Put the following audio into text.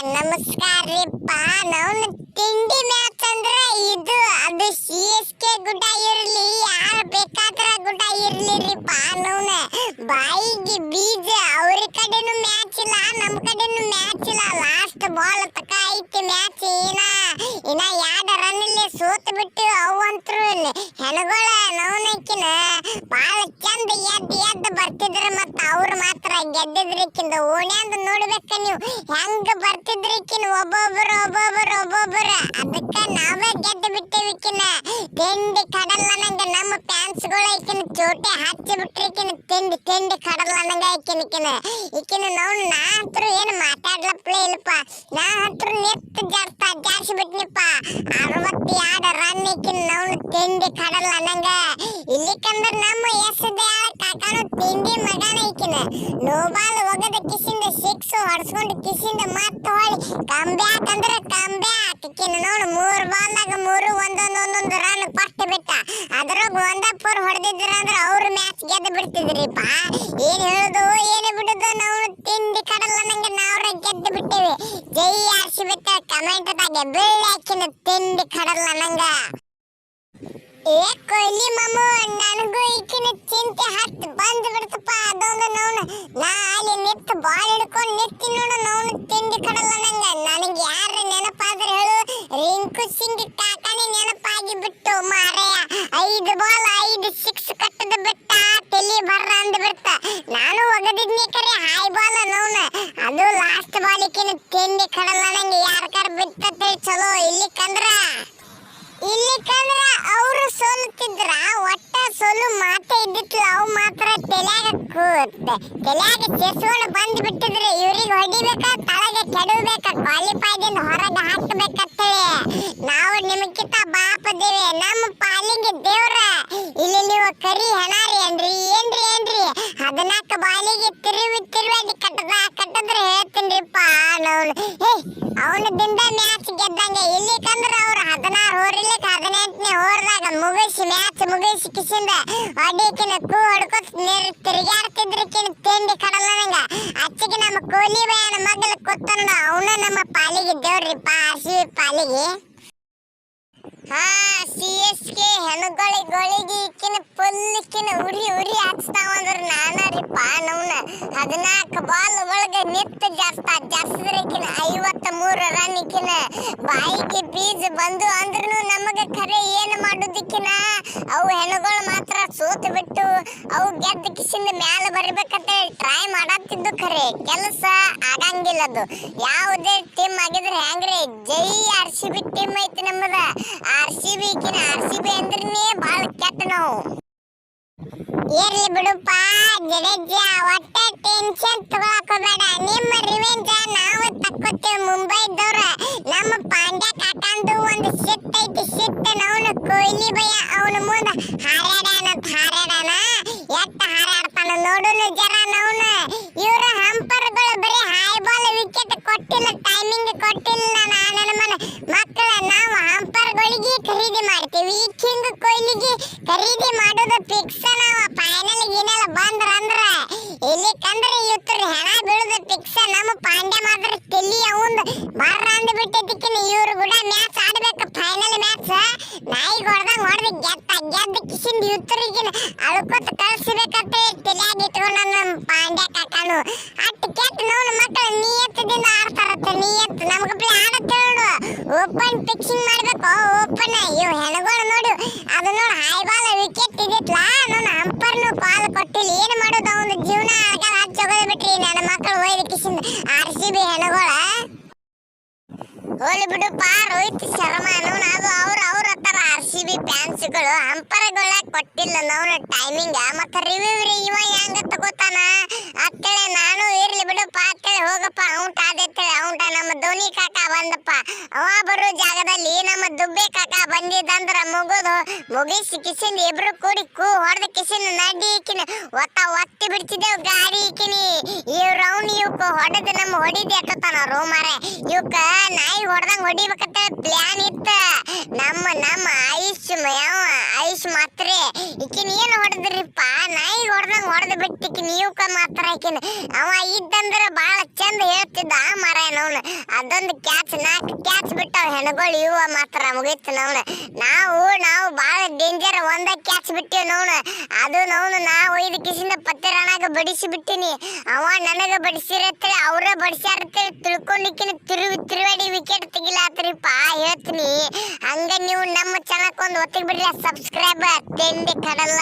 ನಮಸ್ಕಾರ ರೀಪ್ಪ ನಾವು ತಿಂಡಿ ಮ್ಯಾಚ್ ಅಂದ್ರೆ ಇದು, ಅದು ಸಿ ಎಸ್ ಕೆ ಗುಡ್ಡ ಇರ್ಲಿ, ಯಾರು ಬೇಕಾದ್ರ ಗುಡ್ಡ ಇರ್ಲಿ ರೀಪ್ಪ ನಾವು ಬಾಯಿಗೆ ಬೀಜ, ಅವ್ರ ಕಡೆನೂ ಮ್ಯಾಚ್ ಇಲ್ಲ ನಮ್ಮ ಕಡೆನೂ ಮ್ಯಾಚ್ ಇಲ್ಲ. ಲಾಸ್ಟ್ ಬಾಲ್ ತಕ ಐತಿ ಮ್ಯಾಚ್ ಏನ ಇನ್ನ ಎರಡು ರನ್ ಇಲ್ಲಿ ಸೋತ್ ಬಿಟ್ಟು ಅವಂತ್ರು ಹೆಣಗಳ ನವನಕ್ಕಿನ ಬಾಳ ಚಂದ ಎದ್ದು ಎದ್ದು ಬರ್ತಿದ್ರ ಮತ್ತ ಅವ್ರು ಮಾತ್ರ ಗೆದ್ದಿದ್ರಿಕ್ಕಿಂದ ಓಣ್ಯಾಂದ ನೋಡ್ಬೇಕ ನೀವು. ಹೆಂಗ ಬರ್ತಿದ್ರಿಕ್ಕಿನ ಒಬ್ಬೊಬ್ರು ಒಬ್ಬೊಬ್ರು ಒಬ್ಬೊಬ್ರು. ಅದಕ್ಕ ನಾವೇ ಗೆದ್ದು ಬಿಟ್ಟೇವಿಕ್ಕಿನ ತಿಂಡಿ ಕಡಲ್ಲ ನಂಗ ನಮ್ಮ ಫ್ಯಾನ್ಸ್ಗಳ ಈಕಿನ ಚೋಟೆ ಹಚ್ಚಿ ಬಿಟ್ರಿಕಿನ ತಿಂಡಿ ತಿಂಡಿ ಕಡಲ್ಲ ನಂಗ ಈಕಿನಕಿನ ಈಕಿನ ನಾವು ನಾ ಹತ್ರ ಏನು ಮಾತಾಡ್ಲಪ್ಲೇ ಇಲ್ಲಪ್ಪ. ನಾ ಹತ್ರ ನೆತ್ತು ಜಾಸ್ತ ಜಾಸ್ತಿ ಬಿಟ್ನಿಪ್ಪ. ಅರವತ್ತು ಎರಡು ರನ್ ಈಕಿನ ನಾವು ತಿಂಡಿ ಕಡಲ್ಲ ನಂಗ ಇಲ್ಲಿಕಂದ್ರ ನಮ್ಮ ಎಸ್ದ ಕಾಕಾನು ತಿಂಡಿ ಮಗನ ಐಕಿನ ನೋಬಾಲ್ ಒಗದ ಕಿಸಿಂದ ಸಿಕ್ಸ್ ಹೊಡ್ಸ್ಕೊಂಡು ಕಿಸಿಂದ ಮತ್ತ ಹೊಳಿ. ಕಂಬ್ಯಾಕ್ ಅಂದ್ರ ಕಂಬ್ಯಾಕ್ ಈಕಿನ ನೋಡು ಮೂರ್ ಬಾಲ್ದಾಗ ಮೂರು ಒಂದೊಂದ್ ಒಂದೊಂದು ರನ್ ಫಸ್ಟ್ ಬಿಟ್ಟ. ಅದ್ರಾಗ ಒಂದಪ್ಪರ್ ಹೊಡೆದಿದ್ರ ಅಂದ್ರೆ ಅವ್ರ ಮ್ಯಾಚ್ ಗೆದ್ದು ಬಿಡ್ತಿದ್ರಿಪ್ಪ. ಏನ್ ಹೇಳುದು, ಏನು ಬಿಡುದು ನಾವು ತಿಂಡಿ ಕಡಲ್ಲ ನಂಗೆ ನಾವ್ರ ಗೆದ್ದು ಬಿಟ್ಟೇವಿ. ಜೈ ಆರ್ಸಿ ಬಿಟ್ಟ ಕಮೆಂಟ್ ದಾಗೆ ಬೆಳ್ಳಿ ಹಾಕಿನ ತಿಂಡಿ ಕಡಲ ನಂಗ ಏ ಕೊಹ್ಲಿ ಮಾಮು, ನನಗೂ ಈಕಿನ ಚಿಂತೆ ಹತ್ತು ಬಂದ್ ಬಿಡ್ತಪ್ಪ. ಅದೊಂದು ನೋನು ನಾ ಅಲ್ಲಿ ನಿತ್ತು ಬಾಲ್ ಹಿಡ್ಕೊಂಡು ನಿತ್ತಿ ನೋಡು ನೋನು ತಿಂಡಿ ಕಡಲ್ಲ ನಂಗ. ನನಗೆ ಯಾರ ನೆನಪಾದ್ರೆ ಹೇಳು. ರಿಂಕು ಸಿಂಗ್ ಕಾಕಾನೆ ನೆನಪಾಗಿ ಬಿಟ್ಟು, ಮಾರಯ್ಯ, ಐದು ಬಾಲ್, ಐದು ಸಿಕ್ಸ್ ಕಟ್ಟದ ಬಿಟ್ಟ, ತೆಲಿ ಬರ್ರ ಅಂದ್ ಬಿಡ್ತ. ನಾನು ಒಗದಿದ್ನಿ ಕರೆ ಹಾಯ್ ಬಾಲ್ ನೋನ ಅದು ಲಾಸ್ಟ್ ಬಾಲ್ ಈಕಿನ ತಿಂಡಿ ಕಡಲ್ಲ ನಂಗೆ. ಯಾರ ಕರ್ ಬಿಟ್ಟತ್ತೆ ಚಲೋ. ಇಲ್ಲಿ ಕಂದ್ರ ಇಲ್ಲಿ ಕಂದ್ರ ಅವರು ಕೂತ್ತೆ ತಲ್ಯಾಗ ಚೆಸ್ಕೊಂಡು ಬಂದ್ ಬಿಟ್ಟಿದ್ರೆ ಇವ್ರಿಗೆ ಹೊಡಿಬೇಕ, ತಲೆಗೆ ಕೆಡಬೇಕ ಕ್ವಾಲಿಫೈದಿಂದ ಹೊರಗೆ ಹಾಕಬೇಕಂತೇಳಿ. ನಾವು ನಿಮಗಿಂತ ಬಾಪದೇವೆ, ನಮ್ಮ ಪಾಲಿಗೆ ದೇವ್ರ. ಇಲ್ಲಿ ನೀವು ಕರಿ ಹೆಣಾರಿ ಏನ್ರಿ ಏನ್ರಿ ಏನ್ರಿ ಹದಿನಾಲ್ಕು ಬಾಲಿಗೆ ತಿರುವಿ ತಿರುವಿ ಕಟ್ಟದ ಕಟ್ಟದ್ರೆ ಹೇಳ್ತೀನಿ ನಾವು ಅವನ ಅವನದಿಂದ ಮ್ಯಾಚ್ ಗೆದ್ದಂಗೆ ಇಲ್ಲಿ ಮುಗಿಸಿ ಮ್ಯಾಚ್ ಮುಗಿಸಿ ಕಿಸಿಂದ ಹೊಡಿಕಿನ ಕೂ ಹೊಡ್ಕೊತ ನೀರು ತಿರುಗಾಡ್ತಿದ್ರಿಕಿನ ತಿಂಡಿ ಕಡಲ್ಲ ನಂಗ. ಅಚ್ಚಿಗೆ ನಮ್ಮ ಕೋಲಿ ಬಯನ ಮಗಲ ಕೂತಂಡ ಅವನ ನಮ್ಮ ಪಾಲಿಗೆ ದೇವ್ರಿಪ್ಪ ಆರ್ ಸಿ ಪಾಲಿಗೆ. ಹಾ ಸಿ ಎಸ್ ಕೆ ಹೆಣಗಳಿಗಳಿಗೆ ಈಕಿನ ಪುಲ್ಲಿಕ್ಕಿನ ಉರಿ ಉರಿ ಹಚ್ತಾವಂದ್ರ ನಾನರಿಪ್ಪ ನವ್ನ ಹದಿನಾಲ್ಕು ಬಾಲ್ ಒಳಗೆ ನಿತ್ತ ಜಾಸ್ತ ಜಾಸ್ತಿದ್ರಕಿನ ಐವತ್ತ ಮೂರು ರನ್ ಈಕಿನ ಬಾಯಿಗೆ ಬೀಜ ಬಂದು ಅಂದ್ರೂ ನಮಗೆ ಖರೆ ಏನು ಮಾಡೋದಿಕ್ಕಿನ ಅವು ಹೆಣಗಳು ಮಾತ್ರ ಸೋತು ಬಿಟ್ಟು ಅವು ಗೆದ್ದ ಕಿಸಿಂದ ಮ್ಯಾಲ ಬರಬೇಕಂತ ಟ್ರೈ ಮಾಡತ್ತಿದ್ದು ಖರೆ. ಕೆಲಸ ಆಗಂಗಿಲ್ಲ ಅದು ಯಾವುದೇ ಟೀಮ್ ಆಗಿದ್ರೆ ಹೆಂಗ್ರಿ ಜೈ ಆರ್ ಸಿ ಬಿ ಟೀಮ್ ಐತಿ ನಮ್ಮದ. ಆರ್ ಸಿ ಬಿ ಈಕಿನ ಆರ್ ಸಿ ಬಿ ಅಂದ್ರನೇ ಭಾಳ ಕೆಟ್ಟ ನಾವು. ಬಿಡುಪ್ಪ ಜಡೇಜಾ, ಒಟ್ಟ ಟೆನ್ಷನ್ ತಗೊಳಕ್ ಹೋಗ್ಬೇಡ ನಿಮ್ಮ ರಿವೆಂಜ್ ನಾವು ತಕ್ಕೋತೇವೆ ಮುಂಬೈದವ್ರ ನಮ್ಮ ಪಾಂಡ್ಯ ಕಾಕಂದು ಒಂದು ಸಿಟ್ ಐತಿ ಸಿಟ್ ನಾವು ಕೊಹ್ಲಿ ಭಯ ಅವನ ಮುಂದ ಹಾರಾಡಾನ ಹಾರಾಡಾನ ಎತ್ತ ಹಾರಾಡ್ತಾನ ನೋಡುನು ಜರ ನವ್ನ ಇವ್ರ ಹಂಪರ್ಗಳು ಬರೀ ಹಾಯ್ ಬಾಲ್ ವಿಕೆಟ್ ಕೊಟ್ಟಿಲ್ಲ ಟೈಮಿಂಗ್ ಕೊಟ್ಟಿಲ್ಲ ನನ್ನ ಮನ ಮಕ್ಕಳ ನಾವು ಹಂಪರ್ಗಳಿಗೆ ಖರೀದಿ ಮಾಡ್ತೀವಿ. ಕಿಂಗ್ ಕೊಹ್ಲಿಗೆ ಖರೀದಿ ಮಾಡೋದು ಫಿಕ್ಸ್ ನಾವು ಫೈನಲ್ ಏನೆಲ್ಲ ಬಂದ್ರ ಅಂದ್ರ ಇಲ್ಲಿ ಕಂದ್ರೆ ಇವತ್ತರ ಹೆಣ ಬೀಳೋದು ಫಿಕ್ಸ್ ನಮ್ಮ ಪಾಂಡ್ಯ ಮಾತ್ರ ತೆಲಿ ಅವಂದ್. ಬಾರ ಅಂದ್ ಬಿಟ್ಟಿದ್ದಕ್ಕಿನ ಇವ್ರು ಕೂಡ ಮ್ಯಾಚ್ ಆಡ್ಬೇಕು. ಫೈನಲ್ ಮ್ಯಾಚ್, ನಾಯಿಗೆ ಹೊಡೆದಂಗ್ ಹೊಡೆದು ಗೆದ್ದ ಗೆದ್ದ ಕಿಸಿಂದ ಇವತ್ತರಿಗಿನ ಅಳ್ಕೊತ ಕಳ್ಸಬೇಕಂತ ತಲೆಯಾಗ ನಮ್ಮ ಪಾಂಡ್ಯ ಕಾಕಾನು. ಅಟ್ ಕೆಟ್ಟ ನೋಡು ಮಕ್ಕಳು ಆಡ್ತಾರತ್ತ ನಮ್ಗೆ ಪ್ಲೇ ಆಡತ್ತೆ ನೋಡು. ಓಪನ್ ಪಿಕ್ಸಿಂಗ್ ಮಾಡ್ಬೇಕು ಓಪನ್ ಇವ್ ಹೆಣಗಳು ನೋಡು. ಅದು ನೋಡು ಹೈ ಬಾಲ್ ವಿಕೆಟ್ ಇದಿತ್ಲ. ನಾನು ಅಂಪರ್ನು ಕಾಲ್ ಕೊಟ್ಟಿಲ್ಲ. ಏನು ಮಾಡೋದು ಅವನ? ಜೀವನ ಆಗಲ್ಲ ಹಚ್ಚೋಗೋದು ಬಿಟ್ರಿ. ನನ್ನ ಮಕ್ಕಳು ಒಯ್ದು ಕಿಸಿಂದ ಆರ್ ಸಿ ಬಿ ಹೆಣಗಳ ಹೋಲಿ ಪಾ ರೋಹಿತ್ ಶರ್ಮಾ ಅದು ಅವ್ರು ಅವ್ರ ಹತ್ತಾರ ಫ್ಯಾನ್ಸ್ಗಳು ಅಂಪರ್ಗಳ ಕೊಟ್ಟಿಲ್ಲ. ನಾವು ಟೈಮಿಂಗ್ ಮತ್ತ ರಿವ್ಯೂ ಇವ ಹೆಂಗ ತಗೋತಾನ? ಅತ್ತಳೆ, ನಾನು ಇರ್ಲಿ ಬಿಡಪ್ಪ ಅತ್ತಳೆ, ಹೋಗಪ್ಪ ಔಟ್ ಆದತ್ತೇಳೆ ಔಂಟ ನಮ್ಮ ಧೋನಿ ಕಾಕ ಬಂದಪ್ಪ. ಅವ ಬರೋ ಜಾಗದಲ್ಲಿ ನಮ್ಮ ದುಬ್ಬೆ ಕಾಕ ಬಂದಿದ್ದಂದ್ರ ಮುಗಿದು. ಮುಗಿಸಿ ಕಿಸಿಂದ ಇಬ್ರು ಕೂಡಿ ಕೂ ಹೊಡೆದ ಕಿಸಿಂದ ನಡಿ ಇಕ್ಕಿನ ಒತ್ತ, ಒತ್ತಿ ಬಿಡ್ತಿದ್ದೆವು ಗಾಡಿ ಇಕ್ಕಿನಿ ಇವ್ ರೌಂಡ್ ಇವಕ್ಕ ಹೊಡೆದು ನಮ್ಮ ಹೊಡಿದೆ ಎಟ್ಟತಾನ ರೋಮಾರೆ. ಇವಕ್ಕ ನಾಯಿ ಹೊಡೆದಂಗ ಹೊಡಿಬೇಕಂತ ಪ್ಲಾನ್ ಇತ್ತ. ನಮ್ಮ ನಮ್ಮ ಆಯುಷ್ ಯಾವ ಆಯುಷ್ ಮಾತ್ರ ಈಕಿನ ಏನ್ ಹೊಡೆದ್ರಿಪ್ಪ ನಾಯಿ ಬಿಟ್ಟಿಕಿ ನೀವ್ಕ ಮಾತ್ರ ಹಾಕಿನ. ಅವ ಇದ್ದಂದ್ರ ಬಾಳ ಚಂದ ಹೇಳ್ತಿದ್ದ ಮರ ನವ್ನ ಅದೊಂದು ಕ್ಯಾಚ್ ನಾಲ್ಕು ಕ್ಯಾಚ್ ಬಿಟ್ಟಾವ ಹೆಣಗಳು ಇವ ಮಾತ್ರ ಮುಗೀತು ನವ್ನ ನಾವು ನಾವು ಬಾಳ ಡೇಂಜರ್ ಒಂದ ಕ್ಯಾಚ್ ಬಿಟ್ಟಿವ್ ನವ್ನ ಅದು ನೋನು ನಾವು ಐದು ಕಿಸಿಂದ ಪತ್ತಿರಾಣಾಗ ಬಡಿಸಿ ಬಿಟ್ಟಿನಿ. ಅವ ನನಗ ಬಡಿಸಿರತ್ತೇಳಿ ಅವ್ರ ಬಡಿಸ್ಯಾರತ್ತೇಳಿ ತಿಳ್ಕೊಂಡಿಕ್ಕಿನ ತಿರುವಿ, ತಿರುವಾಡಿ ವಿಕೆಟ್ ತೆಗಿಲಾತ್ರಿಪ್ಪ ಹೇಳ್ತೀನಿ. ಹಂಗ ನೀವು ನಮ್ಮ ಚಾನಕ್ ಒಂದು ಒತ್ತಿಗೆ ಬಿಡ್ರಿ ಸಬ್ಸ್ಕ್ರೈಬ್ ತೆಂಡಿ ಕಡಲ್ಲ.